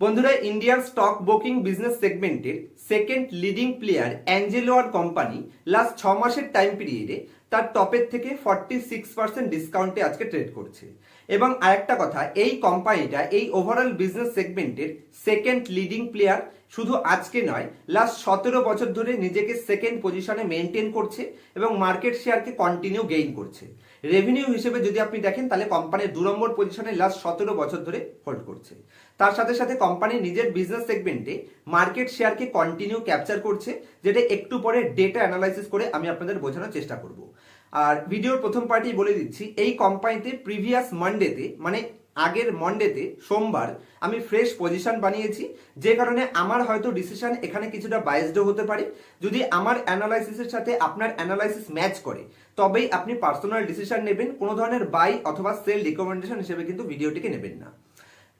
বন্ধুরা Indian stock broking business সেগমেন্টের second leading player অ্যাঞ্জেলোয়ার কোম্পানি লাস্ট ছ মাসের টাইম পিরিয়ডে তার টপের থেকে ফর্টি সিক্স পার্সেন্ট ডিসকাউন্টে আজকে ট্রেড করছে। এবং আরেকটা কথা, এই কোম্পানিটা এই ওভারঅল বিজনেস সেগমেন্টের সেকেন্ড লিডিং প্লেয়ার শুধু আজকে নয় লাস্ট সতেরো বছর ধরে নিজেকে সেকেন্ড পজিশনে মেনটেন করছে এবং মার্কেট শেয়ারকে কন্টিনিউ গেইন করছে। রেভিনিউ হিসেবে যদি আপনি দেখেন, তাহলে কোম্পানির দু নম্বর পজিশনে লাস্ট সতেরো বছর ধরে হোল্ড করছে। তার সাথে সাথে কোম্পানি নিজের বিজনেস সেগমেন্টে মার্কেট শেয়ারকে কন্টিনিউ ক্যাপচার করছে, যেটা একটু পরে ডেটা অ্যানালাইসিস করে আমি আপনাদের বোঝানোর চেষ্টা করব। আর ভিডিওর প্রথম পার্টি বলে দিচ্ছি, এই কোম্পানিতে প্রিভিয়াস মানডেতে মানে আগের মন্ডেতে সোমবার, আমি ফ্রেশ পজিশন বানিয়েছি। যে কারণে আমার হয়তো ডিসিশন এখানে কিছুটা বায়াসডও হতে পারে। যদি আমার অ্যানালাইসিসের সাথে আপনার অ্যানালাইসিস ম্যাচ করে, তবেই আপনি পার্সোনাল ডিসিশন নেবেন। কোনো ধরনের বাই অথবা সেল রিকমেন্ডেশন হিসেবে কিন্তু ভিডিওটিকে নেবেন না।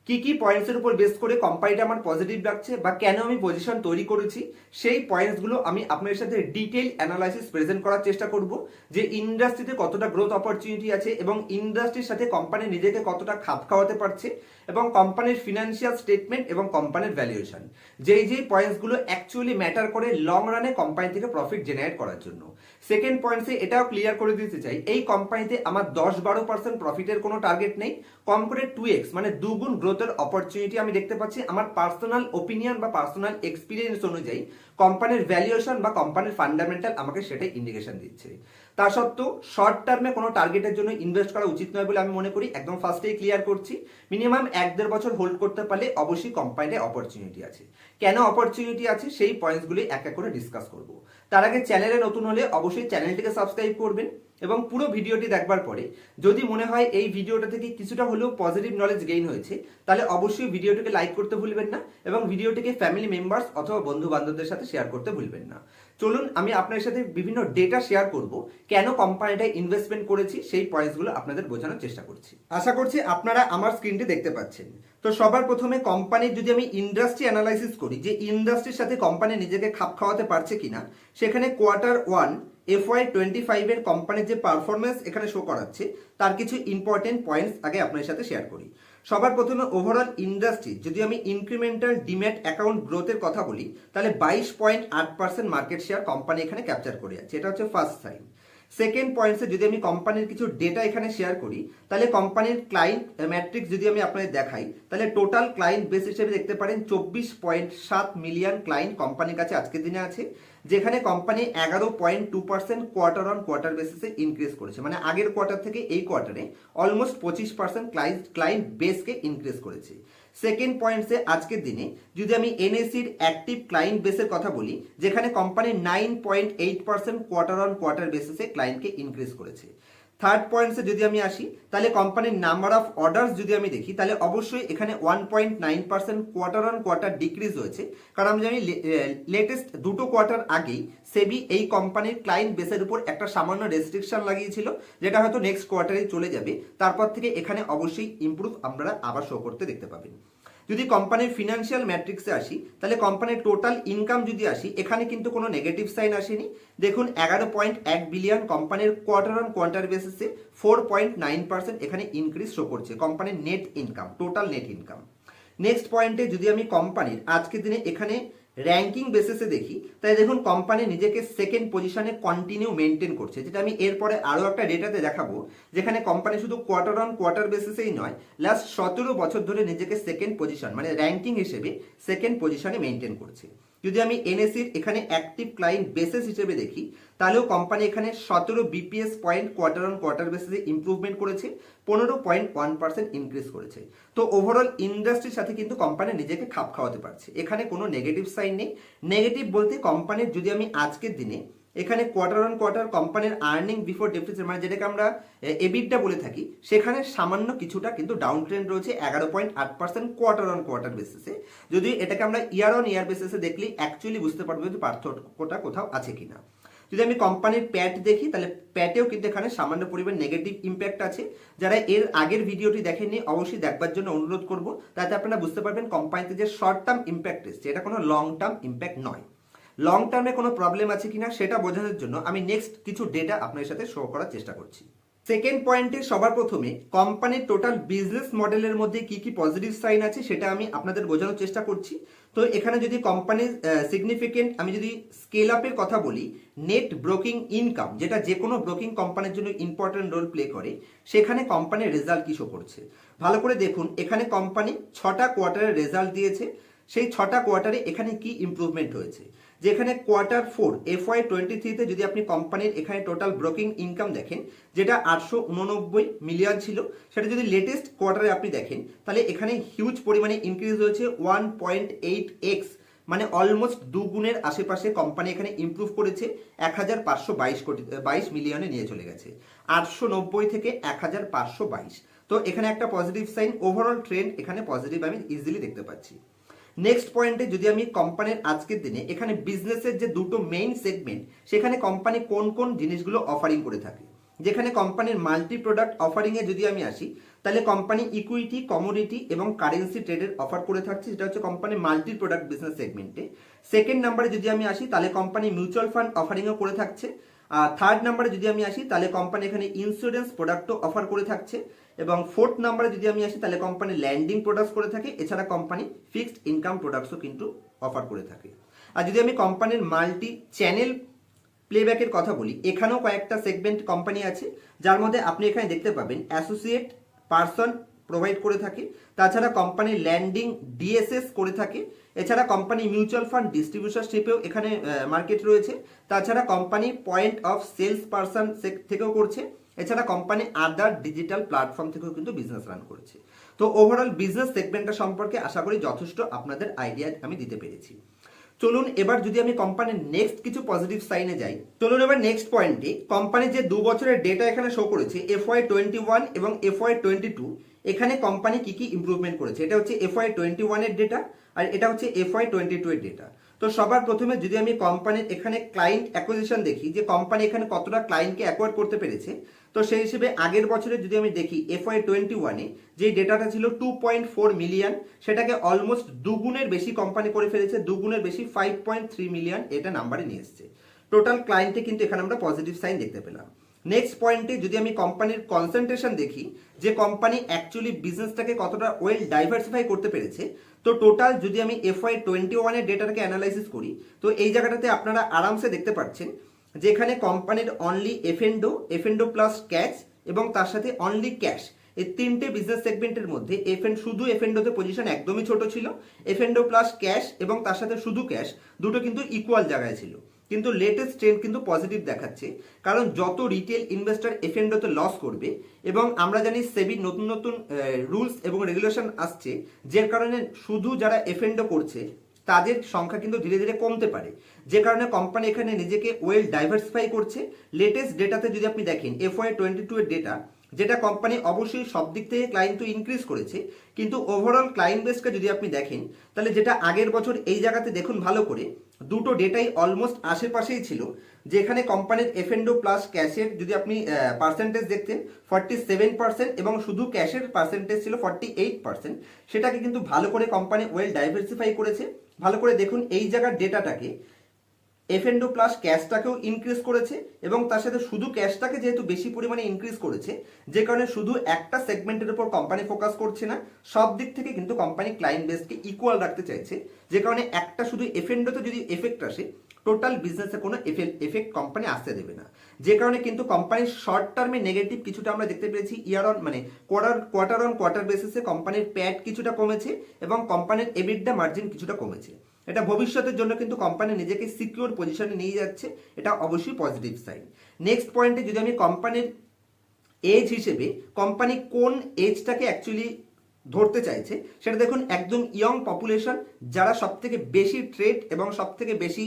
কি কি পয়েন্টসের উপর বেস করে কোম্পানিটা আমার পজিটিভ লাগছে বা কেন আমি পজিশন তৈরি করেছি, সেই পয়েন্টসগুলো আমি আপনাদের সাথে ডিটেল অ্যানালাইসিস প্রেজেন্ট করার চেষ্টা করব যে ইন্ডাস্ট্রিতে কতটা গ্রোথ অপরচুনিটি আছে এবং ইন্ডাস্ট্রির সাথে কোম্পানি নিজেকে কতটা খাপ খাওয়াতে পারছে এবং কোম্পানির ফিনান্সিয়াল স্টেটমেন্ট এবং কোম্পানির ভ্যালুয়েশন যেই যেই পয়েন্টসগুলো অ্যাকচুয়ালি ম্যাটার করে লং রানে কোম্পানি থেকে প্রফিট জেনারেট করার জন্য। সেকেন্ড পয়েন্টসে এটাও ক্লিয়ার করে দিতে চাই, এই কোম্পানিতে আমার দশ বারো পার্সেন্ট প্রফিটের কোনো টার্গেট নেই, কম করে টু এক্স মানে দুগুণ গ্রোথের অপরচুনিটি আমি দেখতে পাচ্ছি আমার পার্সোনাল ওপিনিয়ন বা পার্সোনাল এক্সপিরিয়েন্স অনুযায়ী কোম্পানির ভ্যালুয়েশন বা কোম্পানির ফান্ডামেন্টাল আমাকে সেটাই ইন্ডিকেশন দিচ্ছে। তা সত্ত্বেও শর্ট টার্মে কোনো টার্গেটের জন্য ইনভেস্ট করা উচিত নয় বলে আমি মনে করি। একদম ফার্স্টেই ক্লিয়ার করছি। মিনিমাম এক দেড় বছর হোল্ড করতে পারলে অবশ্যই কোম্পানিতে অপরচুনিটি আছে। কেন অপরচুনিটি আছে? সেই পয়েন্টসগুলি এক এক করে ডিসকাস করব। তার আগে চ্যানেলে নতুন হলে অবশ্যই চ্যানেলটিকে সাবস্ক্রাইব করবেন এবং পুরো ভিডিওটি দেখবার পরে যদি মনে হয় এই ভিডিওটা থেকে কিছুটা হলেও পজিটিভ নলেজ গেইন হয়েছে, তাহলে অবশ্যই ভিডিওটিকে লাইক করতে ভুলবেন না এবং ভিডিওটিকে ফ্যামিলি মেম্বার্স অথবা বন্ধু বান্ধবদের সাথে শেয়ার করতে ভুলবেন না। চলুন, আমি আপনার সাথে বিভিন্ন ডেটা শেয়ার করব, কেন কোম্পানিটায় ইনভেস্টমেন্ট করেছি, সেই পয়েন্টসগুলো আপনাদের বোঝানোর চেষ্টা করছি। আশা করছি আপনারা আমার স্ক্রিনটি দেখতে পাচ্ছেন। তো সবার প্রথমে কোম্পানির যদি আমি ইন্ডাস্ট্রি অ্যানালাইসিস করি, যে ইন্ডাস্ট্রির সাথে কোম্পানি নিজেকে খাপ খাওয়াতে পারছে কিনা, সেখানে কোয়ার্টার ওয়ান এফওয়াই টোয়েন্টি ফাইভের কোম্পানির যে পারফরমেন্স এখানে শো করাচ্ছে, তার কিছু ইম্পর্টেন্ট পয়েন্টস আগে আপনার সাথে শেয়ার করি। সবার প্রথমে ওভারঅল ইন্ডাস্ট্রি যদি আমি ইনক্রিমেন্টাল ডিম্যাট অ্যাকাউন্ট গ্রোথের কথা বলি, তাহলে বাইশ পয়েন্ট আট পার্সেন্ট মার্কেট শেয়ার কোম্পানি এখানে ক্যাপচার করে আছে এটা হচ্ছে ফার্স্ট সাইন সেকেন্ড পয়েন্টসে যদি আমি কোম্পানির কিছু ডেটা এখানে শেয়ার করি, তাহলে কোম্পানির ক্লায়েন্ট ম্যাট্রিক্স যদি আমি আপনাদের দেখাই, তাহলে টোটাল ক্লায়েন্ট বেস হিসেবে দেখতে পারেন চব্বিশ পয়েন্ট সাত মিলিয়ন ক্লায়েন্ট কোম্পানির কাছে আজকের দিনে আছে। যেখানে কোম্পানি এগারো point two percent quarter on quarter বেসিসে ইনক্রিজ করেছে। মানে আগের কোয়ার্টার থেকে এই কোয়ার্টারে অলমোস্ট পঁচিশ পার্সেন্ট ক্লায়েন্ট ক্লায়েন্ট বেসকে ইনক্রিজ করেছে। সেকেন্ড পয়েন্টসে আজকের দিনে, যদি আমি এনএসির অ্যাক্টিভ ক্লায়েন্ট বেসের কথা বলি, যেখানে company nine point eight percent quarter on quarter বেসিসে ক্লায়েন্টকে ইনক্রিজ করেছে। থার্ড পয়েন্টসে যদি আমি আসি, তাহলে কোম্পানির নাম্বার অফ অর্ডার্স যদি আমি দেখি, তাহলে অবশ্যই এখানে one point nine percent quarter on quarter decrease হয়েছে। কারণ আমি জানি লেটেস্ট দুটো কোয়ার্টার আগেই সেবি এই কোম্পানির ক্লায়েন্ট বেসের উপর একটা সামান্য রেস্ট্রিকশন লাগিয়েছিল, যেটা হয়তো নেক্সট কোয়ার্টারে চলে যাবে। তারপর থেকে এখানে অবশ্যই ইম্প্রুভ আমরা আবার শো করতে দেখতে পাবেন। যদি কোম্পানির ফিনান্সিয়াল ম্যাট্রিক্সে আসি, তাহলে কোম্পানির টোটাল ইনকাম যদি আসি, এখানে কিন্তু কোনো নেগেটিভ সাইন আসেনি। দেখুন, এগারো পয়েন্ট এক বিলিয়ন কোম্পানির কোয়ার্টার অন কোয়ার্টার বেসিসে ফোর পয়েন্ট নাইন পার্সেন্ট এখানে ইনক্রিজ শো করছে কোম্পানির net income total net income next পয়েন্টে যদি আমি কোম্পানির আজকের দিনে এখানে র্যাঙ্কিং বেসিসে দেখি, তাই দেখুন কোম্পানি নিজেকে সেকেন্ড পজিশনে কন্টিনিউ মেনটেন করছে, যেটা আমি এরপরে আরও একটা ডেটাতে দেখাবো, যেখানে কোম্পানি শুধু কোয়ার্টার অন কোয়ার্টার বেসিসেই নয় লাস্ট সতেরো বছর ধরে নিজেকে সেকেন্ড পজিশন মানে র্যাঙ্কিং হিসেবে সেকেন্ড পজিশনে মেনটেন করছে। যদি আমি এনএসির এখানে অ্যাক্টিভ ক্লায়েন্ট বেসিস হিসেবে দেখি, তাহলেও কোম্পানি এখানে সতেরো BPS point quarter on quarter বেসিসে ইম্প্রুভমেন্ট করেছে, পনেরো পয়েন্ট ওয়ান পার্সেন্ট ইনক্রিজ করেছে। তো ওভারঅল ইন্ডাস্ট্রির সাথে কিন্তু কোম্পানি নিজেকে খাপ খাওয়াতে পারছে। এখানে কোনো নেগেটিভ সাইন নেই। নেগেটিভ বলতে কোম্পানির যদি আমি আজকের দিনে এখানে কোয়ার্টার অন কোয়ার্টার কোম্পানির আর্নিং বিফোর ডেফিসিট মানে যেটাকে আমরা এবিটটা বলে থাকি, সেখানে সামান্য কিছুটা কিন্তু ডাউন ট্রেন্ড রয়েছে এগারো পয়েন্ট আট পার্সেন্ট কোয়ার্টার অন কোয়ার্টার বেসিসে যদি এটাকে আমরা ইয়ার অন ইয়ার বেসিসে দেখলেই অ্যাকচুয়ালি বুঝতে পারব যে পার্থক্যটা কোথাও আছে কিনা। যদি আমি কোম্পানির প্যাট দেখি, তাহলে প্যাটেও কিন্তু এখানে সামান্য পরিমাণ নেগেটিভ ইম্প্যাক্ট আছে। যারা এর আগের ভিডিওটি দেখেননি, অবশ্যই দেখবার জন্য অনুরোধ করব। তাতে আপনারা বুঝতে পারবেন কোম্পানিতে যে শর্ট টার্ম ইম্প্যাক্ট এসছে, এটা কোনো লং টার্ম ইম্প্যাক্ট নয়। লং টার্মে কোনো প্রবলেম আছে কিনা সেটা বোঝানোর জন্য আমি নেক্সট কিছু ডেটা আপনার সাথে শো করার চেষ্টা করছি। সেকেন্ড পয়েন্টে সবার প্রথমে কোম্পানির টোটাল বিজনেস মডেলের মধ্যে কি কি পজিটিভ সাইন আছে সেটা আমি আপনাদের বোঝানোর চেষ্টা করছি। তো এখানে যদি কোম্পানির সিগনিফিকেন্ট আমি যদি স্কেল আপের কথা বলি নেট ব্রোকিং ইনকাম যেটা যে কোনো ব্রোকিং কোম্পানির জন্য ইম্পর্টেন্ট রোল প্লে করে, সেখানে কোম্পানির রেজাল্ট কি শো করছে? ভালো করে দেখুন, এখানে কোম্পানি ছটা কোয়ার্টারের রেজাল্ট দিয়েছে, সেই ছটা কোয়ার্টারে এখানে কি ইম্প্রুভমেন্ট হয়েছে? যেখানে quarter four F Y twenty থ্রিতে যদি আপনি কোম্পানির এখানে টোটাল ব্রোকিং ইনকাম দেখেন, যেটা আটশো উননব্বই মিলিয়ন ছিল, সেটা যদি লেটেস্ট কোয়ার্টারে আপনি দেখেন, তাহলে এখানে হিউজ পরিমাণে ইনক্রিজ হয়েছে ওয়ান পয়েন্ট এইট এক্স মানে অলমোস্ট দুগুণের আশেপাশে কোম্পানি এখানে ইমপ্রুভ করেছে এক হাজার পাঁচশো বাইশ কোটি, বাইশ মিলিয়নে নিয়ে চলে গেছে। আটশো নব্বই থেকে এক হাজার পাঁচশো বাইশ। তো এখানে একটা পজিটিভ সাইন ওভারঅল ট্রেন্ড এখানে পজিটিভ আমি ইজিলি দেখতে পাচ্ছি। নেক্সট পয়েন্টে যদি আমি কোম্পানির আজকের দিনে এখানে বিজনেসের যে দুটো মেইন সেগমেন্ট সেখানে কোম্পানি কোন কোন জিনিসগুলো অফারিং করে থাকে? যেখানে কোম্পানির মাল্টি প্রোডাক্ট অফারিংয়ে যদি আমি আসি, তাহলে কোম্পানি ইকুইটি কমোডিটি এবং কারেন্সি ট্রেডের অফার করে থাকছে সেটা হচ্ছে কোম্পানি মাল্টি প্রোডাক্ট বিজনেস সেগমেন্টে সেকেন্ড নাম্বারে যদি আমি আসি, তাহলে কোম্পানি মিউচুয়াল ফান্ড অফারিংও করে থাকছে। থার্ড নাম্বারে যদি আমি আসি, তাহলে কোম্পানি এখানে ইন্স্যুরেন্স প্রোডাক্টও অফার করে থাকছে। এবং ফোর্থ নাম্বারে যদি আমি আসি, তাহলে কোম্পানি ল্যান্ডিং প্রোডাক্টস করে থাকে। এছাড়া কোম্পানি ফিক্সড ইনকাম প্রোডাক্টসও কিন্তু অফার করে থাকে। আর যদি আমি কোম্পানির মাল্টি চ্যানেল প্লেব্যাকের কথা বলি, এখানেও কয়েকটা সেগমেন্ট কোম্পানি আছে, যার মধ্যে আপনি এখানে দেখতে পাবেন অ্যাসোসিয়েট পার্সন প্রোভাইড করে থাকে। তাছাড়া কোম্পানি ল্যান্ডিং ডিএসএস করে থাকে। এছাড়া কোম্পানি মিউচুয়াল ফান্ড ডিস্ট্রিবিউশনশিপেও এখানে মার্কেট রয়েছে। তাছাড়া company point of sales person থেকেও করছে। এছাড়া কোম্পানি আদার ডিজিটাল প্ল্যাটফর্ম থেকেও কিন্তু বিজনেস রান করেছে। তো ওভারঅল বিজনেস সেগমেন্টটা সম্পর্কে আশা করি যথেষ্ট আপনাদের আইডিয়া আমি দিতে পেরেছি। চলুন এবার যদি আমি কোম্পানির নেক্সট কিছু পজিটিভ সাইনে যাই, চলুন এবার নেক্সট পয়েন্টে কোম্পানির যে দু বছরের ডেটা এখানে শো করেছে এফ ওয়াই টোয়েন্টি ওয়ান এবং এফ ওয়াই টোয়েন্টি টু এখানে কোম্পানি কি কি ইমপ্রুভমেন্ট করেছে? এটা হচ্ছে এফ ওয়াই টোয়েন্টি ওয়ানের ডেটা আর এটা হচ্ছে এফ ওয়াই টোয়েন্টি টু এর ডেটা তো সবার প্রথমে যদি আমি কোম্পানির এখানে ক্লায়েন্ট অ্যাকুইজিশন দেখি, যে কোম্পানি এখানে কতটা ক্লায়েন্টকে অ্যাকোয়ার করতে পেরেছে, তো সেই হিসেবে আগের বছরে যদি আমি দেখি এফ ওয়াই টোয়েন্টি ওয়ানে যে ডেটাটা ছিল টু পয়েন্ট ফোর মিলিয়ন সেটাকে অলমোস্ট দুগুণের বেশি কোম্পানি করে ফেলেছে, দুগুণের বেশি ফাইভ পয়েন্ট থ্রি মিলিয়ন এটা নাম্বারে নিয়ে এসছে। টোটাল ক্লায়েন্টে কিন্তু এখানে আমরা পজিটিভ সাইন দেখতে পেলাম। নেক্সট পয়েন্টে যদি আমি কোম্পানির কনসেন্ট্রেশন দেখি, যে কোম্পানি অ্যাকচুয়ালি বিজনেসটাকে কতটা ওয়েল ডাইভার্সিফাই করতে পেরেছে তো টোটাল যদি আমি এফ ওয়াই টোয়েন্টি ওয়ানের ডেটাটাকে অ্যানালাইসিস করি, তো এই জায়গাটাতে আপনারা আরামসে দেখতে পাচ্ছেন যে এখানে কোম্পানির only F and O F and O plus cash এবং তার সাথে অনলি ক্যাশ এই তিনটে বিজনেস সেগমেন্টের মধ্যে এফএন শুধু এফএনডোতে পজিশন একদমই ছোট ছিল। এফএন্ডো প্লাস ক্যাশ এবং তার সাথে শুধু ক্যাশ দুটো কিন্তু ইকুয়াল জায়গায় ছিল। কিন্তু লেটেস্ট ট্রেন্ড কিন্তু পজিটিভ দেখাচ্ছে। কারণ যত রিটেল ইনভেস্টর এফএনডোতে লস করবে এবং আমরা জানি সেবি নতুন নতুন রুলস এবং রেগুলেশন আসছে, যে কারণে শুধু যারা এফএনডো করছে, তাদের সংখ্যা কিন্তু ধীরে ধীরে কমতে পারে। যে কারণে কোম্পানি এখানে নিজেকে ওয়েল ডাইভার্সিফাই করছে। লেটেস্ট ডেটাতে যদি আপনি দেখেন এফ ওয়াই টোয়েন্টি টু এর ডেটা যেটা কোম্পানি অবশ্যই সব দিক থেকে ক্লায়েন্ট তো ইনক্রিজ করেছে, কিন্তু ওভারঅল ক্লায়েন্ট বেসকে যদি আপনি দেখেন, তাহলে যেটা আগের বছর এই জায়গাতে দেখুন ভালো করে দুটো ডেটাই অলমোস্ট আশেপাশেই ছিল, যেখানে কোম্পানির এফএনডো প্লাস ক্যাশের যদি আপনি পার্সেন্টেজ দেখতেন ফর্টি সেভেন পার্সেন্ট এবং শুধু ক্যাশের পার্সেন্টেজ ছিল ফর্টি এইট পার্সেন্ট সেটাকে কিন্তু ভালো করে কোম্পানি ওয়েল ডাইভার্সিফাই করেছে। ভালো করে দেখুন এই জায়গার ডেটাটাকে এফএনডো প্লাস ক্যাশটাকেও ইনক্রিজ করেছে এবং তার সাথে শুধু ক্যাশটাকে যেহেতু বেশি পরিমাণে ইনক্রিজ করেছে, যে কারণে শুধু একটা সেগমেন্টের উপর কোম্পানি ফোকাস করছে না, সব দিক থেকে কিন্তু কোম্পানি ক্লায়েন্ট বেসকে ইকুয়াল রাখতে চাইছে। যে কারণে একটা শুধু এফএনডোতে যদি এফেক্ট আসে টোটাল বিজনেসে কোনো এফেক্ট কোম্পানি আসতে দেবে না। যে কারণে কিন্তু কোম্পানির শর্ট টার্মে নেগেটিভ কিছুটা আমরা দেখতে পেয়েছি ইয়ার অন মানে কোয়ার্টার কোয়ার্টার অন কোয়ার্টার বেসিসে কোম্পানির প্যাট কিছুটা কমেছে এবং কোম্পানির এবিডা মার্জিন কিছুটা কমেছে। এটা ভবিষ্যতের জন্য কিন্তু কোম্পানি নিজেকে সিকিউর পজিশনে নিয়ে যাচ্ছে, এটা অবশ্যই পজিটিভ সাইন নেক্সট পয়েন্টে যদি আমি কোম্পানির এজ হিসেবে কোম্পানি কোন এজটাকে অ্যাকচুয়ালি ধরতে চাইছে, সেটা দেখুন একদম ইয়ং পপুলেশন যারা সবথেকে বেশি ট্রেড এবং সবথেকে বেশি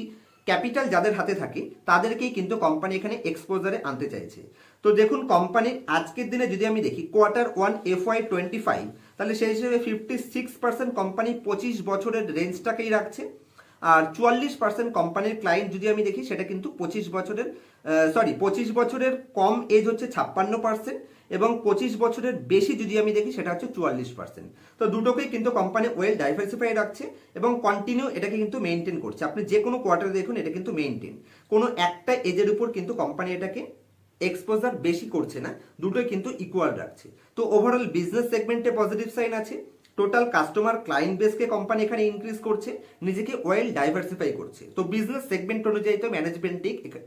ক্যাপিটাল যাদের হাতে থাকে, তাদেরকেই কিন্তু কোম্পানি এখানে এক্সপোজারে আনতে চাইছে। তো দেখুন, কোম্পানির আজকের দিনে যদি আমি দেখি quarter one F Y twenty five তাহলে সেই হিসেবে ফিফটি সিক্স পার্সেন্ট কোম্পানি পঁচিশ বছরের রেঞ্জটাকেই রাখছে। আর চুয়াল্লিশ পার্সেন্ট কোম্পানির ক্লায়েন্ট যদি আমি দেখি, সেটা কিন্তু পঁচিশ বছরের সরি পঁচিশ বছরের কম এজ হচ্ছে ছাপ্পান্ন পার্সেন্ট এবং পঁচিশ বছরের বেশি যদি আমি দেখি, সেটা হচ্ছে চুয়াল্লিশ পার্সেন্ট তো দুটোকেই কিন্তু কোম্পানি ওয়েল ডাইভার্সিফাই রাখছে এবং কন্টিনিউ এটাকে কিন্তু মেনটেন করছে। আপনি যে কোনো কোয়ার্টারে দেখুন, এটা কিন্তু মেনটেন কোনো একটা এজের উপর কিন্তু কোম্পানি এটাকে এক্সপোজার বেশি করছে না, দুটোই কিন্তু ইকুয়াল রাখছে। তো ওভারঅল বিজনেস সেগমেন্টে পজিটিভ সাইন আছে। টোটাল কাস্টমার ক্লায়েন্ট বেসকে কোম্পানি এখানে ইনক্রিজ করছে, নিজেকে ওয়েল ডাইভার্সিফাই করছে। তো বিজনেস সেগমেন্ট অনুযায়ী তো ম্যানেজমেন্ট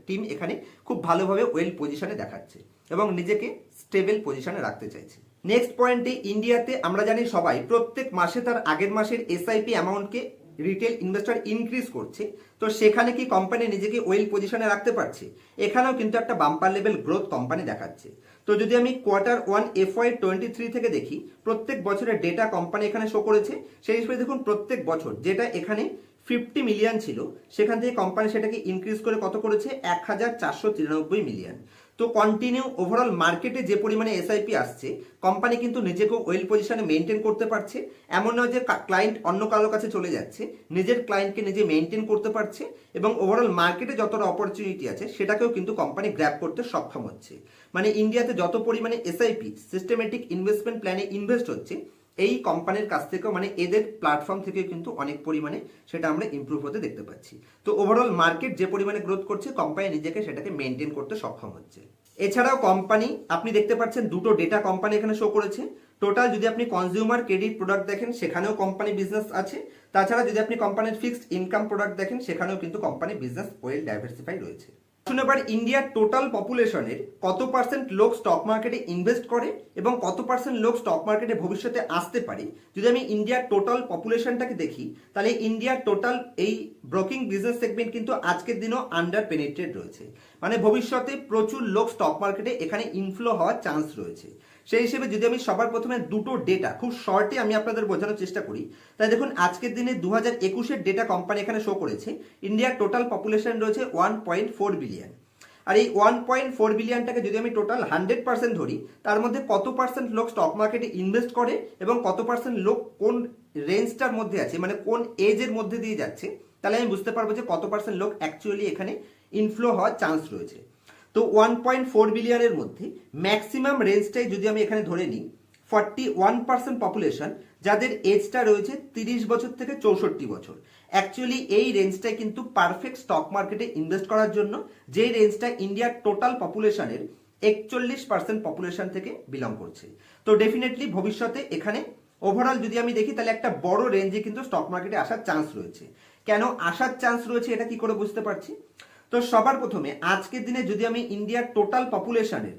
টিম এখানে খুব ভালোভাবে ওয়েল পজিশনে দেখাচ্ছে এবং নিজেকে স্টেবল পজিশনে রাখতে চাইছে। নেক্সট পয়েন্টে ইন্ডিয়াতে আমরা জানি সবাই, প্রত্যেক মাসে তার আগের মাসের এসআইপি অ্যামাউন্টকে রিটেল ইনভেস্টর ইনক্রিজ করছে, তো সেখানে কি কোম্পানি নিজেকে ওয়েল পজিশনে রাখতে পারছে? এখানেও কিন্তু একটা বাম্পার লেভেল গ্রোথ কোম্পানি দেখাচ্ছে। তো যদি আমি quarter one F Y twenty three থেকে দেখি, প্রত্যেক বছরের ডেটা কোম্পানি এখানে শো করেছে। সেই হিসেবে দেখুন, প্রত্যেক বছর যেটা এখানে ফিফটি মিলিয়ন ছিল, সেখান থেকে কোম্পানি সেটাকে ইনক্রিজ করে কত করেছে? এক হাজার চারশো তিরানব্বই মিলিয়ন তো কন্টিনিউ ওভারঅল মার্কেটে যে পরিমাণে এসআইপি আসছে কোম্পানি কিন্তু নিজেকেও ওয়েল পজিশনে মেনটেন করতে পারছে। এমন নয় যে ক্লায়েন্ট অন্য কারোর কাছে চলে যাচ্ছে, নিজের ক্লায়েন্টকে নিজে মেনটেন করতে পারছে এবং ওভারঅল মার্কেটে যতটা অপরচুনিটি আছে, সেটাকেও কিন্তু কোম্পানি গ্র্যাপ করতে সক্ষম হচ্ছে। মানে ইন্ডিয়াতে যত পরিমাণে এসআইপি সিস্টেমেটিক ইনভেস্টমেন্ট প্ল্যানে ইনভেস্ট হচ্ছে এই কোম্পানির কাছ থেকেও মানে এদের প্ল্যাটফর্ম থেকে কিন্তু অনেক পরিমাণে সেটা আমরা ইমপ্রুভ হতে দেখতে পাচ্ছি। তো ওভারঅল মার্কেট যে পরিমাণে গ্রোথ করছে কোম্পানি নিজেকে সেটাকে মেনটেন করতে সক্ষম হচ্ছে। এছাড়াও কোম্পানি আপনি দেখতে পাচ্ছেন দুটো ডেটা কোম্পানি এখানে শো করেছে। টোটাল যদি আপনি কনজিউমার ক্রেডিট প্রোডাক্ট দেখেন, সেখানেও কোম্পানি বিজনেস আছে। তাছাড়া যদি আপনি কোম্পানির ফিক্সড ইনকাম প্রোডাক্ট দেখেন, সেখানেও কিন্তু কোম্পানি বিজনেস ওয়েল ডাইভার্সিফাই রয়েছে। আসুন এবার ইন্ডিয়ার টোটাল পপুলেশনের কত পার্সেন্ট লোক স্টক মার্কেটে ইনভেস্ট করে এবং কত পার্সেন্ট লোক স্টক মার্কেটে ভবিষ্যতে আসতে পারে? যদি আমি ইন্ডিয়ার টোটাল পপুলেশনটাকে দেখি, তাহলে ইন্ডিয়ার টোটাল এই ব্রোকিং বিজনেস সেগমেন্ট কিন্তু আজকের দিনও আন্ডার পেনিট্রেট রয়েছে। মানে ভবিষ্যতে প্রচুর লোক স্টক মার্কেটে এখানে ইনফ্লো হওয়ার চান্স রয়েছে। সেই হিসেবে যদি আমি সবার প্রথমে দুটো ডেটা খুব শর্টে আমি আপনাদের বোঝানোর চেষ্টা করি তাই দেখুন আজকের দিনে দু হাজার একুশের ডেটা কোম্পানি এখানে শো করেছে ইন্ডিয়ার টোটাল পপুলেশন রয়েছে ওয়ান পয়েন্ট ফোর বিলিয়ন আর এই ওয়ান পয়েন্ট ফোর বিলিয়নটাকে যদি আমি টোটাল হান্ড্রেড পার্সেন্ট ধরি, তার মধ্যে কত পার্সেন্ট লোক স্টক মার্কেটে ইনভেস্ট করে এবং কত পার্সেন্ট লোক কোন রেঞ্জটার মধ্যে আছে মানে কোন এজের মধ্যে দিয়ে যাচ্ছে, তাহলে আমি বুঝতে পারব যে কত পার্সেন্ট লোক অ্যাকচুয়ালি এখানে ইনফ্লো হওয়ার চান্স রয়েছে। তো ওয়ান পয়েন্ট ফোর বিলিয়নের মধ্যে ম্যাক্সিমাম রেঞ্জটাই যদি আমি এখানে ধরে নিই ফর্টি ওয়ান পার্সেন্ট পপুলেশন যাদের এজটা রয়েছে তিরিশ বছর থেকে চৌষট্টি বছর। অ্যাকচুয়ালি এই রেঞ্জটাই কিন্তু পারফেক্ট স্টক মার্কেটে ইনভেস্ট করার জন্য, যেই রেঞ্জটা ইন্ডিয়ার টোটাল পপুলেশনের একচল্লিশ পার্সেন্ট পপুলেশন থেকে বিলং করছে। তো ডেফিনেটলি ভবিষ্যতে এখানে ওভারঅল যদি আমি দেখি, তাহলে একটা বড় রেঞ্জে কিন্তু স্টক মার্কেটে আসার চান্স রয়েছে। কেন আসার চান্স রয়েছে এটা কি করে বুঝতে পারছি? তো সবার প্রথমে আজকের দিনে যদি আমি ইন্ডিয়ার টোটাল পপুলেশনের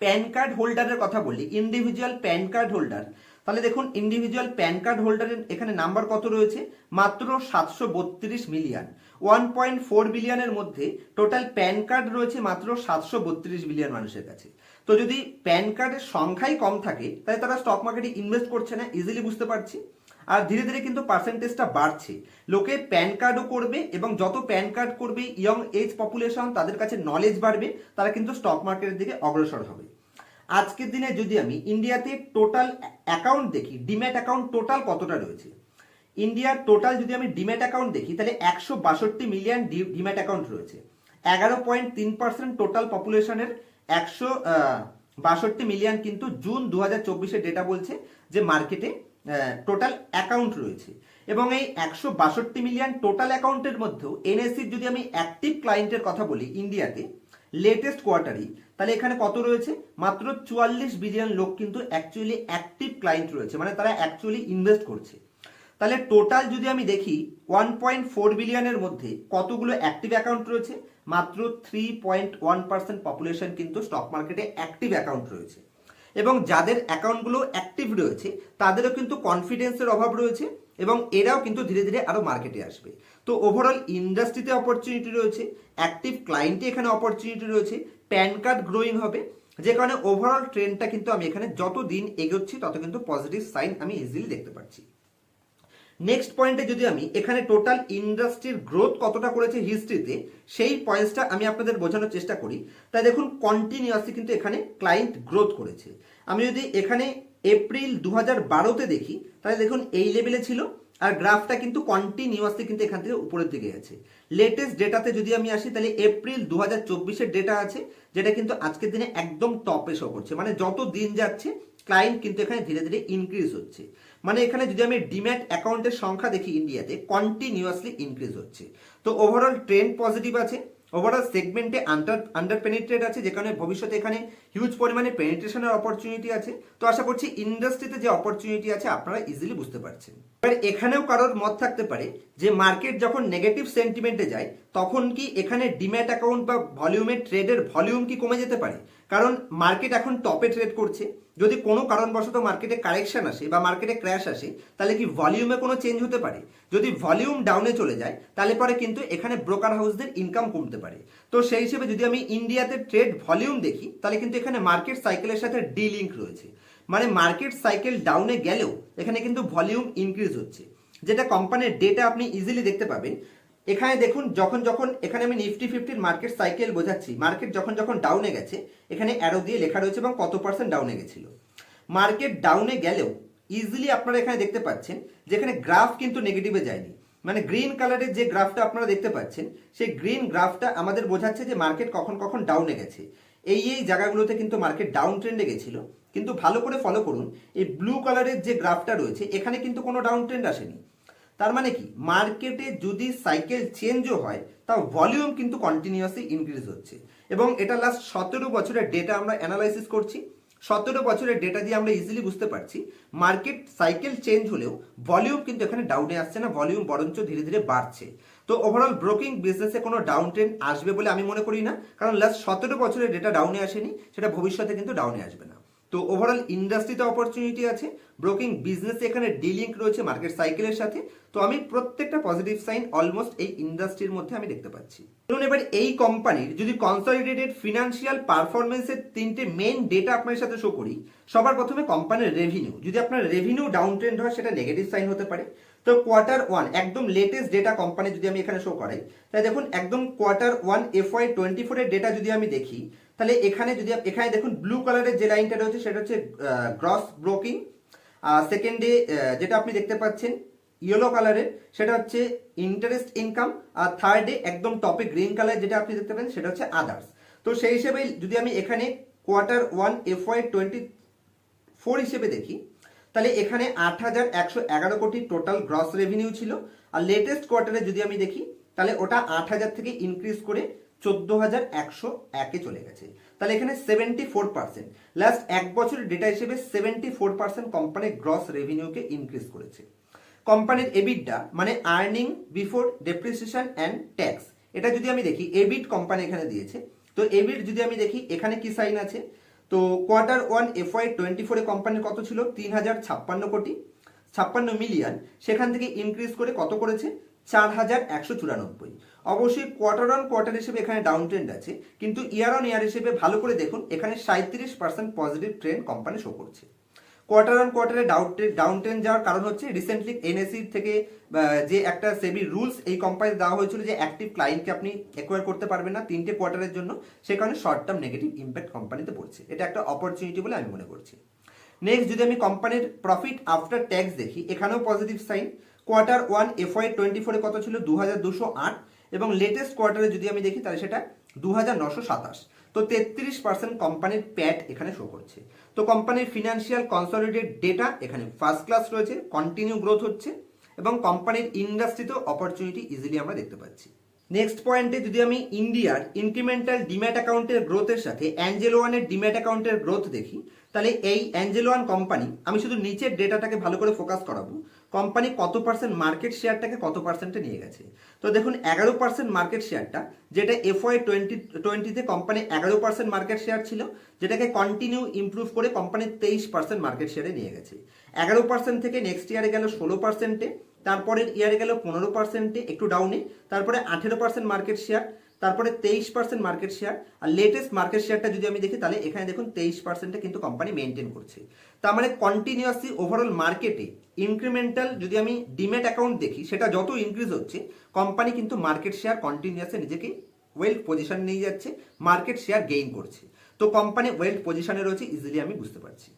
প্যান কার্ড হোল্ডারের কথা বলি ইন্ডিভিজুয়াল প্যান কার্ড হোল্ডার তাহলে দেখুন ইন্ডিভিজুয়াল প্যান কার্ড হোল্ডারের এখানে নাম্বার কত রয়েছে? মাত্র সাতশো বত্রিশ মিলিয়ন ওয়ান পয়েন্ট ফোর বিলিয়নের মধ্যে টোটাল প্যান কার্ড রয়েছে মাত্র সাতশো বত্রিশ বিলিয়ন মানুষের কাছে। তো যদি প্যান কার্ডের সংখ্যাই কম থাকে, তাহলে তারা স্টক মার্কেটে ইনভেস্ট করছে না ইজিলি বুঝতে পারছি? আর ধীরে ধীরে কিন্তু পার্সেন্টেজটা বাড়ছে। লোকে প্যান কার্ডও করবে এবং যত প্যান কার্ড করবে ইয়ং এজ পপুলেশন তাদের কাছে নলেজ বাড়বে, তারা কিন্তু স্টক মার্কেটের দিকে অগ্রসর হবে। আজকের দিনে যদি আমি ইন্ডিয়াতে টোটাল অ্যাকাউন্ট দেখি ডিম্যাট অ্যাকাউন্ট টোটাল কতটা রয়েছে? ইন্ডিয়ার টোটাল যদি আমি ডিম্যাট অ্যাকাউন্ট দেখি, তাহলে একশো বাষট্টি মিলিয়ন ডিম্যাট অ্যাকাউন্ট রয়েছে। এগারো পয়েন্ট তিন পার্সেন্ট টোটাল পপুলেশনের একশো বাষট্টি মিলিয়ন কিন্তু জুন দু হাজার ডেটা বলছে যে মার্কেটে টোটাল অ্যাকাউন্ট রয়েছে। এবং এই একশো বাষট্টি মিলিয়ন টোটাল অ্যাকাউন্টের মধ্যেও এনএসসির যদি আমি অ্যাক্টিভ ক্লায়েন্টের কথা বলি ইন্ডিয়াতে লেটেস্ট কোয়ার্টারই তাহলে এখানে কত রয়েছে? মাত্র চুয়াল্লিশ বিলিয়ন লোক কিন্তু অ্যাকচুয়ালি অ্যাক্টিভ ক্লায়েন্ট রয়েছে মানে তারা অ্যাকচুয়ালি ইনভেস্ট করছে। তাহলে টোটাল যদি আমি দেখি ওয়ান পয়েন্ট ফোর বিলিয়নের মধ্যে কতগুলো অ্যাক্টিভ অ্যাকাউন্ট রয়েছে? মাত্র three point one percent population কিন্তু স্টক মার্কেটে অ্যাক্টিভ অ্যাকাউন্ট রয়েছে। এবং যাদের অ্যাকাউন্টগুলো অ্যাক্টিভ রয়েছে, তাদেরও কিন্তু কনফিডেন্সের অভাব রয়েছে এবং এরাও কিন্তু ধীরে ধীরে আরও মার্কেটে আসবে। তো ওভারঅল ইন্ডাস্ট্রিতে অপরচুনিটি রয়েছে অ্যাক্টিভ ক্লায়েন্টে এখানে অপরচুনিটি রয়েছে প্যান কার্ড গ্রোয়িং হবে, যে কারণে ওভারঅল ট্রেন্ডটা কিন্তু আমি এখানে যত দিন এগোচ্ছি তত কিন্তু পজিটিভ সাইন আমি ইজিলি দেখতে পাচ্ছি। নেক্সট পয়েন্টে যদি আমি, এখানে টোটাল ইন্ডাস্ট্রির গ্রোথ কতটা করেছে হিস্ট্রিতে সেই পয়েন্টসটা আমি আপনাদের বোঝানোর চেষ্টা করি। তাই দেখুন কন্টিনিউয়াসলি কিন্তু এখানে ক্লায়েন্ট গ্রোথ করেছে। আমি যদি এখানে এপ্রিল দু হাজার বারোতে দেখি, তাহলে দেখুন, এই লেভেলে ছিল, আর গ্রাফটা কিন্তু কন্টিনিউয়াসলি কিন্তু এখান থেকে উপরের দিকে গেছে লেটেস্ট ডেটাতে যদি আমি আসি, তাহলে এপ্রিল দু হাজার চব্বিশের ডেটা আছে, যেটা কিন্তু আজকের দিনে একদম টপে শো করছে। মানে যত দিন যাচ্ছে ক্লায়েন্ট কিন্তু এখানে ধীরে ধীরে ইনক্রিজ হচ্ছে। মানে এখানে যদি আমি ডিম্যাট অ্যাকাউন্টের সংখ্যা দেখি ইন্ডিয়াতে কন্টিনিউয়াসলি ইনক্রিজ হচ্ছে। তো ওভারঅল ট্রেন্ড পজিটিভ আছে ওভারঅল সেগমেন্টে আন্ডার আন্ডার পেনিট্রেট আছে যেখানে ভবিষ্যতে এখানে হিউজ পরিমাণে পেনিট্রেশনের অপরচুনিটি আছে। তো আশা করছি ইন্ডাস্ট্রিতে যে অপরচুনিটি আছে, আপনারা ইজিলি বুঝতে পারছেন। এবার এখানেও কারোর মত থাকতে পারে যে মার্কেট যখন নেগেটিভ সেন্টিমেন্টে যায়, তখন কি এখানে ডিম্যাট অ্যাকাউন্ট বা ভলিউমের ট্রেডের ভলিউম কি কমে যেতে পারে? কারণ মার্কেট এখন টপে ট্রেড করছে। যদি কোনো কারণবশত মার্কেটে কারেকশন আসে বা মার্কেটে ক্র্যাশ আসে, তাহলে কি ভলিউমে কোনো চেঞ্জ হতে পারে? যদি ভলিউম ডাউনে চলে যায়, তাহলে পরে কিন্তু এখানে ব্রোকার হাউসদের ইনকাম কমতে পারে। তো সেই হিসেবে যদি আমি ইন্ডিয়াতে ট্রেড ভলিউম দেখি, তাহলে কিন্তু এখানে মার্কেট সাইকেলের সাথে ডি লিঙ্ক রয়েছে। মানে মার্কেট সাইকেল ডাউনে গেলেও এখানে কিন্তু ভলিউম ইনক্রিজ হচ্ছে। যেটা কোম্পানির ডেটা আপনি ইজিলি দেখতে পাবেন এখানে দেখুন, যখন যখন এখানে আমি নিফটি ফিফটির মার্কেট সাইকেল বোঝাচ্ছি মার্কেট যখন যখন ডাউনে গেছে, এখানে অ্যারো দিয়ে লেখা রয়েছে এবং কত পার্সেন্ট ডাউনে গেছিল। মার্কেট ডাউনে গেলেও ইজিলি আপনারা এখানে দেখতে পাচ্ছেন যেখানে গ্রাফ কিন্তু নেগেটিভে যায়নি। মানে গ্রিন কালারের যে গ্রাফটা আপনারা দেখতে পাচ্ছেন, সেই গ্রিন গ্রাফটা আমাদের বোঝাচ্ছে যে মার্কেট কখন কখন ডাউনে গেছে। এই এই জায়গাগুলোতে কিন্তু মার্কেট ডাউন ট্রেন্ডে গেছিল। কিন্তু ভালো করে ফলো করুন, এই ব্লু কালারের যে গ্রাফটা রয়েছে, এখানে কিন্তু কোনো ডাউন ট্রেন্ড আসেনি। তার মানে কি? মার্কেটে যদি সাইকেল চেঞ্জও হয়, তাও ভলিউম কিন্তু কন্টিনিউয়াসলি ইনক্রিজ হচ্ছে। এবং এটা লাস্ট সতেরো বছরের ডেটা আমরা অ্যানালাইসিস করছি। সতেরো বছরের ডেটা দিয়ে আমরা ইজিলি বুঝতে পারছি মার্কেট সাইকেল চেঞ্জ হলেও ভলিউম কিন্তু এখানে ডাউনে আসছে না ভলিউম বরঞ্চ ধীরে ধীরে বাড়ছে। তো ওভারঅল ব্রোকিং বিজনেসে কোনো ডাউন ট্রেন্ড আসবে বলে আমি মনে করি না, কারণ লাস্ট সতেরো বছরের ডেটা ডাউনে আসেনি, সেটা ভবিষ্যতে কিন্তু ডাউনে আসবে না। তো ওভারঅল ইন্ডাস্ট্রিতে অপরচুনিটি আছে ব্রোকিং বিজনেসে এখানে ডিলিঙ্ক রয়েছে মার্কেট সাইকেলের সাথে। তো আমি প্রত্যেকটা পজিটিভ সাইন অলমোস্ট এই ইন্ডাস্ট্রির মধ্যে আমি দেখতে পাচ্ছি। ধরুন এবার এই কোম্পানির যদি কনসলিডেটেড ফিনান্সিয়াল পারফরমেন্সের তিনটে মেন ডেটা আপনার সাথে শো করি, সবার প্রথমে কোম্পানির রেভিনিউ যদি আপনার রেভিনিউ ডাউন ট্রেন্ড হয়, সেটা নেগেটিভ সাইন হতে পারে। তো কোয়ার্টার ওয়ান একদম লেটেস্ট ডেটা কোম্পানি যদি আমি এখানে শো করাই, তাহলে দেখুন, একদম quarter one F Y twenty ফোরের ডেটা যদি আমি দেখি তাহলে এখানে যদি এখানে দেখুন ব্লু কালারের যে লাইনটা রয়েছে সেটা হচ্ছে গ্রস ব্রোকিং আর সেকেন্ডে যেটা আপনি দেখতে পাচ্ছেন ইয়েলো কালারের সেটা হচ্ছে ইন্টারেস্ট ইনকাম আর থার্ডে একদম টপে গ্রিন কালার যেটা আপনি দেখতে পাচ্ছেন, সেটা হচ্ছে আদার্স তো সেই হিসেবে যদি আমি এখানে quarter one F Y twenty four হিসেবে দেখি, তাহলে এখানে আট হাজার একশো এগারো কোটি টোটাল গ্রস রেভিনিউ ছিল। আর লেটেস্ট কোয়ার্টারে যদি আমি দেখি, তাহলে ওটা আট হাজার থেকে ইনক্রিজ করে চোদ্দ হাজার একশো একে চলে গেছে। তাহলে এখানে সেভেন্টি ফোর পার্সেন্ট লাস্ট এক বছরের ডেটা হিসেবে seventy four percent company gross রেভিনিউকে increase করেছে। কোম্পানির এবিডটা মানে earning before depreciation and tax এটা যদি আমি দেখি এবিট কোম্পানি এখানে দিয়েছে। তো এবিট যদি আমি দেখি, এখানে কি সাইন আছে? তো quarter one F Y twenty ফোরে কোম্পানির কত ছিল? তিন হাজার ছাপ্পান্ন কোটি। ছাপ্পান্ন মিলিয়ন সেখান থেকে ইনক্রিজ করে কত করেছে? চার হাজার একশো চুরানব্বই। অবশ্যই কোয়ার্টার অন কোয়ার্টার হিসেবে এখানে ডাউন ট্রেন্ড আছে। কিন্তু ইয়ার অন ইয়ার হিসেবে ভালো করে দেখুন, এখানে সাঁত্রিশ percent positive trend company show করছে। কোয়ার্টার অন কোয়ার্টারে ডাউন ডাউন ট্রেন্ড যাওয়ার কারণ হচ্ছে রিসেন্টলি এনএসি থেকে যে একটা সেবি রুলস এই কোম্পানি দেওয়া হয়েছিল যে অ্যাক্টিভ ক্লায়েন্টকে আপনি অ্যাকোয়ার করতে পারবেন না তিনটে কোয়ার্টারের জন্য, সে কারণে শর্ট টার্ম নেগেটিভ ইম্প্যাক্ট কোম্পানিতে পড়ছে। এটা একটা অপরচুনিটি বলে আমি মনে করছি। নেক্সট যদি আমি কোম্পানির প্রফিট আফটার ট্যাক্স দেখি, এখানেও positive sign quarter one F Y twenty ফোরে কত ছিল? দু হাজার দুশো আট। এবং লেটেস্ট কোয়ার্টারে যদি আমি দেখি, তাহলে সেটা দু তো তেত্রিশ পার্সেন্ট কোম্পানির প্যাট এখানে শো করছে। তো কোম্পানির ফিনান্সিয়াল কনসলিডেট ডেটা এখানে ফার্স্ট ক্লাস রয়েছে কন্টিনিউ গ্রোথ হচ্ছে, এবং কোম্পানির ইন্ডাস্ট্রিতেও অপরচুনিটি ইজিলি আমরা দেখতে পাচ্ছি। নেক্সট পয়েন্টে যদি আমি ইন্ডিয়ার ইনক্রিমেন্টাল ডিম্যাট অ্যাকাউন্টের গ্রোথের সাথে অ্যাঞ্জেলো ওয়ানের ডিম্যাট অ্যাকাউন্টের গ্রোথ দেখি, তাহলে এই অ্যাঞ্জেলো ওয়ান কোম্পানি আমি শুধু নিচের ডেটাটাকে ভালো করে ফোকাস করাবো কোম্পানি কত পার্সেন্ট মার্কেট শেয়ারটাকে কত পার্সেন্টে নিয়ে গেছে? তো দেখুন, এগারো পার্সেন্ট মার্কেট শেয়ারটা যেটা এফ ওয়াই টোয়েন্টি টোয়েন্টিতে কোম্পানি এগারো পার্সেন্ট মার্কেট শেয়ার ছিল, যেটাকে কন্টিনিউ ইমপ্রুভ করে কোম্পানি তেইশ পার্সেন্ট মার্কেট শেয়ারে নিয়ে গেছে। এগারো পার্সেন্ট থেকে নেক্সট ইয়ারে গেল ষোলো পার্সেন্টে তারপরের ইয়ারে গেল পনেরো পার্সেন্টে একটু ডাউনে তারপরে আঠেরো পার্সেন্ট মার্কেট শেয়ার তারপরে তেইশ পার্সেন্ট মার্কেট শেয়ার আর লেটেস্ট মার্কেট শেয়ারটা যদি আমি দেখি, তাহলে এখানে দেখুন তেইশ পার্সেন্টে কিন্তু কোম্পানি মেনটেন করছে। তার মানে কন্টিনিউয়াসলি ওভারঅল মার্কেটে ইনক্রিমেন্টাল যদি আমি ডিমেট অ্যাকাউন্ট দেখি, সেটা যত ইনক্রিজ হচ্ছে কোম্পানি কিন্তু মার্কেট শেয়ার কন্টিনিউয়াসলি নিজেকে ওয়েলথ পজিশন নিয়ে যাচ্ছে মার্কেট শেয়ার গেইন করছে। তো কোম্পানি ওয়েলথ পজিশনে রয়েছে ইজিলি আমি বুঝতে পারছি।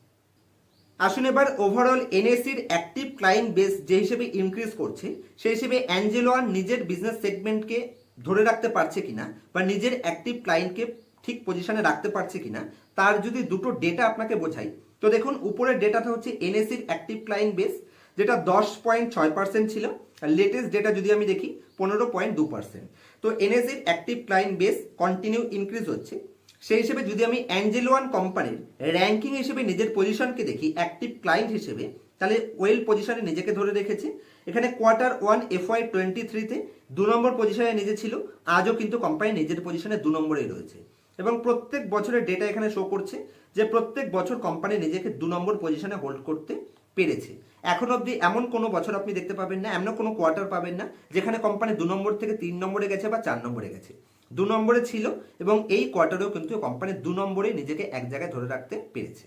আসুন এবার ওভারঅল এনএসির অ্যাক্টিভ ক্লায়েন্ট বেস যে হিসেবে ইনক্রিজ করছে, সেই হিসেবে অ্যাঞ্জেলোয়ান নিজের বিজনেস সেগমেন্টকে ধরে রাখতে পারছে কিনা বা নিজের অ্যাক্টিভ ক্লায়েন্টকে ঠিক পজিশনে রাখতে পারছে কিনা, তার যদি দুটো ডেটা আপনাকে বোঝাই, তো দেখুন উপরের ডেটাটা হচ্ছে এনএসির অ্যাক্টিভ ক্লায়েন্ট বেস যেটা দশ পয়েন্ট ছয় পার্সেন্ট ছিল, আর লেটেস্ট ডেটা যদি আমি দেখি, পনেরো পয়েন্ট দু পার্সেন্ট তো এনএসির active client base continue increase হচ্ছে। সেই হিসেবে যদি আমি অ্যাঞ্জেলোয়ান কোম্পানির র্যাঙ্কিং হিসেবে নিজের পজিশনকে দেখি অ্যাক্টিভ ক্লায়েন্ট হিসেবে, তাহলে ওয়েল পজিশনে নিজেকে ধরে রেখেছে। এখানে quarter one F F Y twenty থ্রিতে দু নম্বর পজিশনে নিজে ছিল, আজও কিন্তু কোম্পানি নিজের পজিশনে দু নম্বরেই রয়েছে। এবং প্রত্যেক বছরের ডেটা এখানে শো করছে যে প্রত্যেক বছর কোম্পানি নিজেকে দু নম্বর পজিশনে হোল্ড করতে পেরেছে। এখন অবধি এমন কোনো বছর আপনি দেখতে পাবেন না, এমন কোনো কোয়ার্টার পাবেন না, যেখানে কোম্পানি দু নম্বর থেকে তিন নম্বরে গেছে বা চার নম্বরে গেছে। দু নম্বরে ছিল এবং এই কোয়ার্টারেও কিন্তু কোম্পানি দু নম্বরে নিজেকে এক জায়গায় ধরে রাখতে পেরেছে।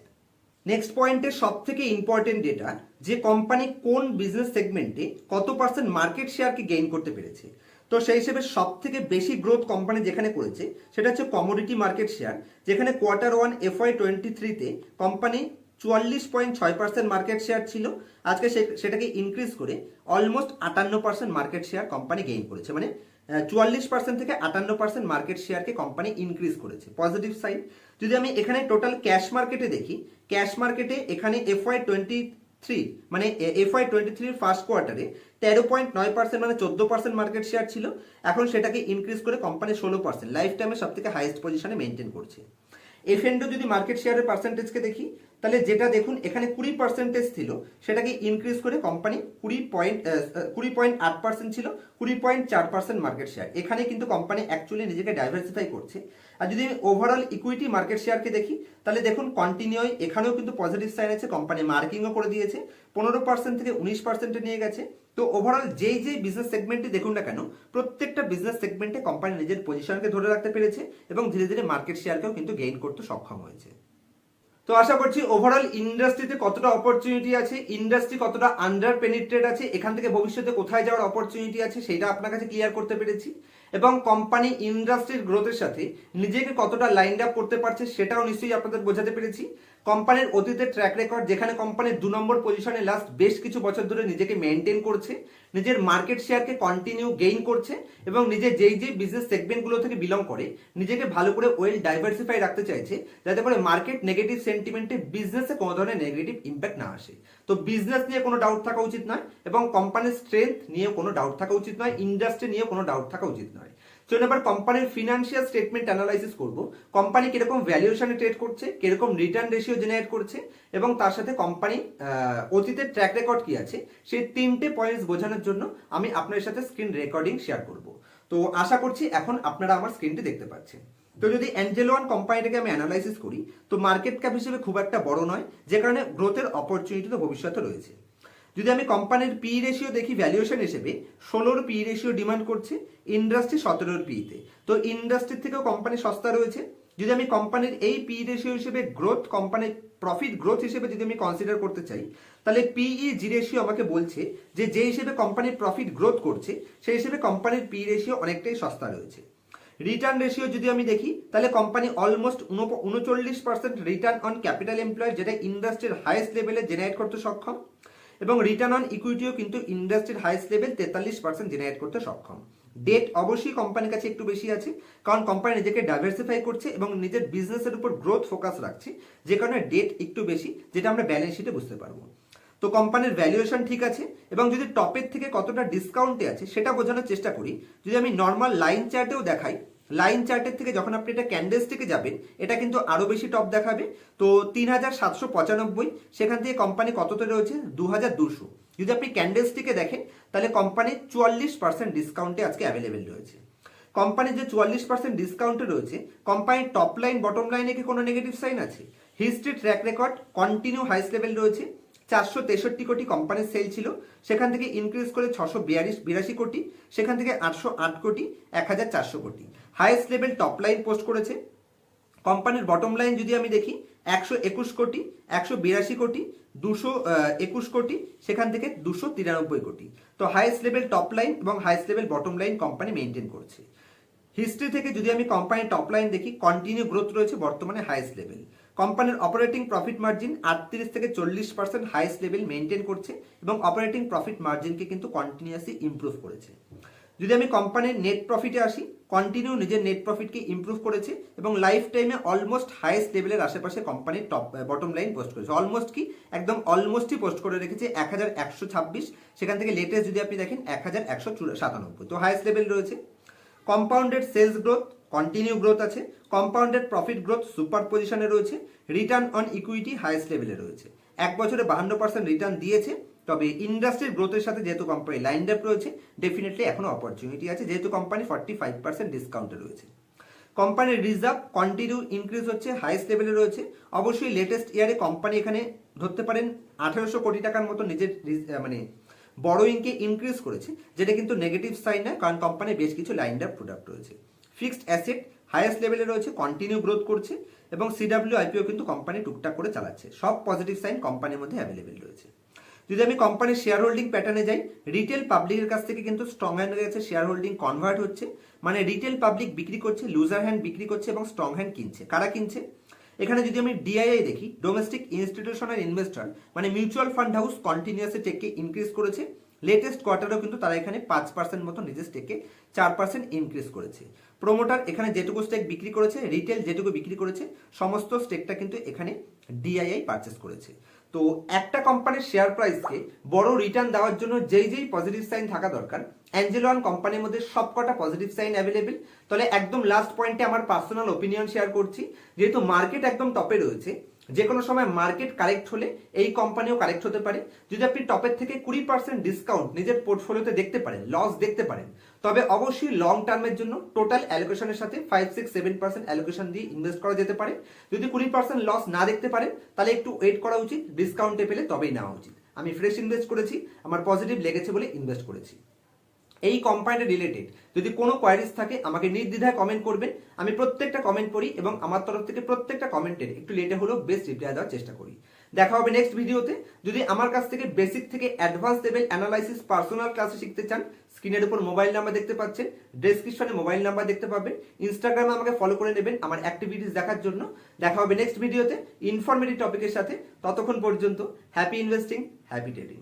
নেক্সট পয়েন্টের সব থেকে ইম্পর্টেন্ট ডেটা যে কোম্পানি কোন বিজনেস সেগমেন্টে কত পার্সেন্ট মার্কেট শেয়ারকে গেইন করতে পেরেছে। তো সেই হিসেবে সব থেকে বেশি গ্রোথ কোম্পানি যেখানে করেছে, সেটা হচ্ছে কমোডিটি মার্কেট শেয়ার যেখানে quarter one F Y twenty থ্রিতে কোম্পানি চুয়াল্লিশ পয়েন্ট ছয় পার্সেন্ট মার্কেট শেয়ার ছিল। আজকে সেটাকে ইনক্রিজ করে অলমোস্ট আটান্ন percent market share company gain করেছে। মানে চুয়াল্লিশ পার্সেন্ট থেকে আটান্ন পার্সেন্ট মার্কেট শেয়ারকে কোম্পানি ইনক্রিজ করেছে। পজিটিভ সাইড যদি আমি এখানে টোটাল ক্যাশ মার্কেটে দেখি ক্যাশ মার্কেটে এখানে এফওয়াই টোয়েন্টি থ্রি মানে এফওয়াই টোয়েন্টি থ্রির ফার্স্ট কোয়ার্টারে তেরো পয়েন্ট নয় পার্সেন্ট মানে চোদ্দ পার্সেন্ট মার্কেট শেয়ার ছিল। এখন সেটাকে ইনক্রিজ করে কোম্পানি ষোলো পার্সেন্ট লাইফ টাইমে সব থেকে হাইয়েস্ট পজিশনে মেনটেন করছে। এফএনডো যদি মার্কেট শেয়ারের পার্সেন্টেজকে দেখি তাহলে যেটা দেখুন, এখানে কুড়ি পার্সেন্টেজ ছিল, সেটাকে ইনক্রিজ করে কোম্পানি কুড়ি পয়েন্ট কুড়ি পয়েন্ট আট পার্সেন্ট ছিল, কুড়ি পয়েন্ট চার পার্সেন্ট মার্কেট শেয়ার এখানে কিন্তু কোম্পানি অ্যাকচুয়ালি নিজেকে ডাইভার্সিফাই করছে। আর যদি ওভারঅল ইকুইটি মার্কেট শেয়ারকে দেখি, তাহলে দেখুন কন্টিনিউ এখানেও কিন্তু পজিটিভ সাইন আছে কোম্পানি মার্কিংও করে দিয়েছে, পনেরো পার্সেন্ট থেকে উনিশ পার্সেন্টে নিয়ে গেছে। তো ওভারঅল যেই যেই বিজনেস সেগমেন্টে দেখুন না কেন, প্রত্যেকটা বিজনেস সেগমেন্টে কোম্পানি নিজের পজিশনকে ধরে রাখতে পেরেছে এবং ধীরে ধীরে মার্কেট শেয়ারকেও কিন্তু গেইন করতে সক্ষম হয়েছে। তো আশা করছি ওভারঅল ইন্ডাস্ট্রিতে কতটা অপরচুনিটি আছে ইন্ডাস্ট্রি কতটা আন্ডার পেনিট্রেট আছে, এখান থেকে ভবিষ্যতে কোথায় যাওয়ার অপরচুনিটি আছে, সেটা আপনার কাছে ক্লিয়ার করতে পেরেছি। এবং কোম্পানি ইন্ডাস্ট্রির গ্রোথের সাথে নিজেকে কতটা লাইন আপ করতে পারছে, সেটাও নিশ্চয়ই আপনাদের বোঝাতে পেরেছি। কোম্পানির অতীতের ট্র্যাক রেকর্ড যেখানে কোম্পানির দু নম্বর পজিশনে লাস্ট বেশ কিছু বছর ধরে নিজেকে মেনটেন করছে, নিজের মার্কেট শেয়ারকে কন্টিনিউ গেইন করছে এবং নিজে যেই যেই বিজনেস সেগমেন্টগুলো থেকে বিলং করে, নিজেকে ভালো করে ওয়েল ডাইভার্সিফাই রাখতে চাইছে, যাতে করে মার্কেট নেগেটিভ সেন্টিমেন্টে বিজনেসে কোনো ধরনের নেগেটিভ ইম্প্যাক্ট না আসে। তো বিজনেস নিয়ে কোনো ডাউট থাকা উচিত নয় এবং কোম্পানির স্ট্রেংথ নিয়ে কোনো ডাউট থাকা উচিত নয় ইন্ডাস্ট্রি নিয়ে কোনো ডাউট থাকা উচিত নয়। চলুন এবার কোম্পানির ফিনান্সিয়াল স্টেটমেন্ট অ্যানালাইসিস করব। কোম্পানি কীরকম ভ্যালুয়েশনে ট্রেড করছে, কীরকম রিটার্ন রেশিও জেনারেট করছে, এবং তার সাথে কোম্পানি অতীতের ট্র্যাক রেকর্ড কি আছে সেই তিনটে পয়েন্টস বোঝানোর জন্য আমি আপনার সাথে স্ক্রিন রেকর্ডিং শেয়ার করব। তো, আশা করছি এখন আপনারা আমার স্ক্রিনটি দেখতে পাচ্ছেন। তো, যদি অ্যাঞ্জেলোয়ান কোম্পানিটাকে আমি অ্যানালাইসিস করি, তো মার্কেট ক্যাপ হিসেবে খুব একটা বড় নয়, যে কারণে গ্রোথের অপরচুনিটি তো ভবিষ্যতে রয়েছে। যদি আমি কোম্পানির পি রেশিও দেখি ভ্যালুয়েশন হিসেবে, ষোলোর পি রেশিও ডিমান্ড করছে ইন্ডাস্ট্রি সতেরোর পিতে তো। ইন্ডাস্ট্রির থেকেও কোম্পানি সস্তা রয়েছে। যদি আমি কোম্পানির এই পি রেশিও হিসেবে গ্রোথ কোম্পানির প্রফিট গ্রোথ হিসেবে যদি আমি কনসিডার করতে চাই, তাহলে পিই জি রেশিও আমাকে বলছে যে যে হিসেবে কোম্পানির প্রফিট গ্রোথ করছে, সেই হিসেবে কোম্পানির পি রেশিও অনেকটাই সস্তা রয়েছে। রিটার্ন রেশিও যদি আমি দেখি, তাহলে কোম্পানি অলমোস্ট উনচল্লিশ percent return on capital employ যেটা ইন্ডাস্ট্রির হাইয়েস্ট লেভেলে জেনারেট করতে সক্ষম। এবং রিটার্ন অন ইকুইটিও কিন্তু ইন্ডাস্ট্রির হাইয়েস্ট লেভেল তেতাল্লিশ পার্সেন্ট জেনারেট করতে সক্ষম। ডেট অবশ্যই কোম্পানির কাছে একটু বেশি আছে, কারণ কোম্পানি নিজেকে ডাইভার্সিফাই করছে এবং নিজের বিজনেসের উপর গ্রোথ ফোকাস রাখছে, যে কারণে ডেট একটু বেশি, যেটা আমরা ব্যালেন্স শিটে বুঝতে পারব। তো কোম্পানির ভ্যালুয়েশন ঠিক আছে, এবং যদি টপের থেকে কতটা ডিসকাউন্টে আছে, সেটা বোঝানোর চেষ্টা করি। যদি আমি নর্মাল লাইন চার্টেও দেখাই লাইন চার্টের থেকে যখন আপনি এটা ক্যান্ডেলস্টিকে যাবেন, এটা কিন্তু আরও বেশি টপ দেখাবে। তো তিন হাজার সাতশো পঁচানব্বই, সেখান থেকে কোম্পানি কততে রয়েছে? দু হাজার দুশো। যদি আপনি ক্যান্ডেলস্টিকে দেখেন, তাহলে কোম্পানি চুয়াল্লিশ পার্সেন্ট ডিসকাউন্টে আজকে অ্যাভেলেবেল রয়েছে। কোম্পানির যে চুয়াল্লিশ পার্সেন্ট ডিসকাউন্টে রয়েছে কোম্পানির টপ লাইন বটম লাইনে কি কোনো নেগেটিভ সাইন আছে? History track record continue highest level রয়েছে। চারশো তেষট্টি কোটি কোম্পানির সেল ছিল। সেখান থেকে ইনক্রিজ করে ছশো বিয়াল্লিশ, বিরাশি কোটি। সেখান থেকে আটশো আট কোটি, এক হাজার চারশো কোটি। Highest level top line post করেছে। কোম্পানির বটম লাইন যদি আমি দেখি, একশো একুশ কোটি, একশো বিরাশি কোটি, দুশো একুশ কোটি, সেখান থেকে দুশো তিরানব্বই কোটি। তো হাইয়েস্ট লেভেল টপ লাইন এবং highest level bottom line company maintain করছে। হিস্ট্রি থেকে যদি আমি কোম্পানির টপ লাইন দেখি কন্টিনিউ গ্রোথ রয়েছে বর্তমানে হাইয়েস্ট লেভেল কোম্পানির অপারেটিং প্রফিট মার্জিন আটত্রিশ থেকে চল্লিশ পার্সেন্ট হাইয়েস্ট লেভেল মেনটেন করছে এবং অপারেটিং প্রফিট মার্জিনকে কিন্তু কন্টিনিউয়াসলি ইমপ্রুভ করেছে। যদি আমি কোম্পানির নেট প্রফিটে আসি কন্টিনিউ নিজের নেট প্রফিটকে ইমপ্রুভ করেছে এবং লাইফ টাইমে অলমোস্ট হাইয়েস্ট লেভেলের আশেপাশে কোম্পানির টপ বটম লাইন পোস্ট করেছে। অলমোস্ট কি? একদম অলমোস্টই পোস্ট করে রেখেছে এক হাজার একশো ছাব্বিশ। সেখান থেকে লেটেস্ট যদি আপনি দেখেন এক হাজার একশো সাতানব্বই তো হাইয়েস্ট লেভেল রয়েছে। Compounded sales growth continue growth আছে। কম্পাউন্ডেড প্রফিট গ্রোথ সুপার পজিশনে রয়েছে। রিটার্ন অন ইকুইটি হাইয়েস্ট লেভেলে রয়েছে। এক বছরে বাহান্ন পার্সেন্ট রিটার্ন দিয়েছে। তবে ইন্ডাস্ট্রির গ্রোথের সাথে যেহেতু কোম্পানি লাইন আপ রয়েছে ডেফিনেটলি এখনও অপরচুনিটি আছে। যেহেতু কোম্পানি ফর্টি ফাইভ পার্সেন্ট ডিসকাউন্টে রয়েছে। কোম্পানির রিজার্ভ কন্টিনিউ ইনক্রিজ হচ্ছে হাইয়েস্ট লেভেলে রয়েছে। অবশ্যই লেটেস্ট ইয়ারে কোম্পানি এখানে ধরতে পারেন আঠারোশো কোটি টাকার মতো নিজের মানে বড়োইংকে ইনক্রিজ করেছে, যেটা কিন্তু নেগেটিভ সাইন নয় কারণ কোম্পানির বেশ কিছু লাইন আপ প্রোডাক্ট রয়েছে। ফিক্সড অ্যাসেট হাইয়েস্ট লেভেলে রয়েছে কন্টিনিউ গ্রোথ করছে, এবং সিডাব্লিউ আইপিও কিন্তু কোম্পানি টুকটাক করে চালাচ্ছে। সব পজিটিভ সাইন কোম্পানির মধ্যে অ্যাভেলেবেল রয়েছে। যদি আমি কোম্পানির শেয়ার হোল্ডিং প্যাটার্নে যাই রিটেল পাবলিকের কাছ থেকে কিন্তু স্ট্রং হ্যান্ড হয়ে গেছে শেয়ার হোল্ডিং কনভার্ট হচ্ছে। মানে রিটেল পাবলিক বিক্রি করছে লুজার হ্যান্ড বিক্রি করছে এবং স্ট্রং হ্যান্ড কিনছে। কারা কিনছে? এখানে যদি আমি ডিআইআই দেখি ডোমেস্টিক ইনস্টিটিউশনাল ইনভেস্টর মানে মিউচুয়াল ফান্ড হাউস কন্টিনিউয়াসলি টেককে ইনক্রিজ করেছে। লেটেস্ট কোয়ার্টারেও কিন্তু তারা এখানে পাঁচ পার্সেন্ট মতো নিজের স্টেকে চার পার্সেন্ট ইনক্রিজ করেছে। প্রোমোটার এখানে যেটুকু স্টেক বিক্রি করেছে রিটেল যেটুকু বিক্রি করেছে, সমস্ত স্টেকটা কিন্তু এখানে ডিআইআই পারচেস করেছে। তো একটা কোম্পানির শেয়ার প্রাইসকে বড় রিটার্ন দেওয়ার জন্য যেই যেই পজিটিভ সাইন থাকা দরকার অ্যাঞ্জেলন কোম্পানির মধ্যে সবকটা পজিটিভ সাইন অ্যাভেলেবেল তাহলে একদম লাস্ট পয়েন্টে আমার পার্সোনাল ওপিনিয়ন শেয়ার করছি। যেহেতু মার্কেট একদম টপে রয়েছে যে কোনো সময় মার্কেট কারেক্ট হলে এই কোম্পানিও কারেক্ট হতে পারে। যদি আপনি টপের থেকে কুড়ি পার্সেন্ট ডিসকাউন্ট নিজের পোর্টফোলিওতে দেখতে পারেন লস দেখতে পারেন তবে অবশ্যই লং টার্মের জন্য টোটাল অ্যালোকেশনের সাথে five six seven percent allocation দিয়ে ইনভেস্ট করা যেতে পারে। যদি কুড়ি পার্সেন্ট লস না দেখতে পারেন তাহলে একটু ওয়েট করা উচিত ডিসকাউন্টে পেলে তবেই নেওয়া উচিত। আমি ফ্রেশ ইনভেস্ট করেছি, আমার পজিটিভ লেগেছে বলে ইনভেস্ট করেছি। এই কোম্পানিটা রিলেটেড যদি কোনো কোয়ারিজ থাকে, আমাকে নির্দ্বিধায় কমেন্ট করবেন। আমি প্রত্যেকটা কমেন্ট করি এবং আমার তরফ থেকে প্রত্যেকটা কমেন্টের একটু লেটে হলেও বেস্ট রিপ্লাই দেওয়ার চেষ্টা করি। দেখা হবে নেক্সট ভিডিওতে। যদি আমার কাছ থেকে বেসিক থেকে অ্যাডভান্স লেভেল অ্যানালাইসিস পার্সোনাল ক্লাসে শিখতে চান স্ক্রিনের উপর মোবাইল নাম্বার দেখতে পাচ্ছেন ডেসক্রিপশনে মোবাইল নাম্বার দেখতে পাবেন ইনস্টাগ্রামে আমাকে ফলো করে নেবেন আমার অ্যাক্টিভিটিস দেখার জন্য। দেখা হবে নেক্সট ভিডিওতে ইনফরমেটিভ টপিকের সাথে। ততক্ষণ পর্যন্ত হ্যাপি ইনভেস্টিং হ্যাপি ট্রেডিং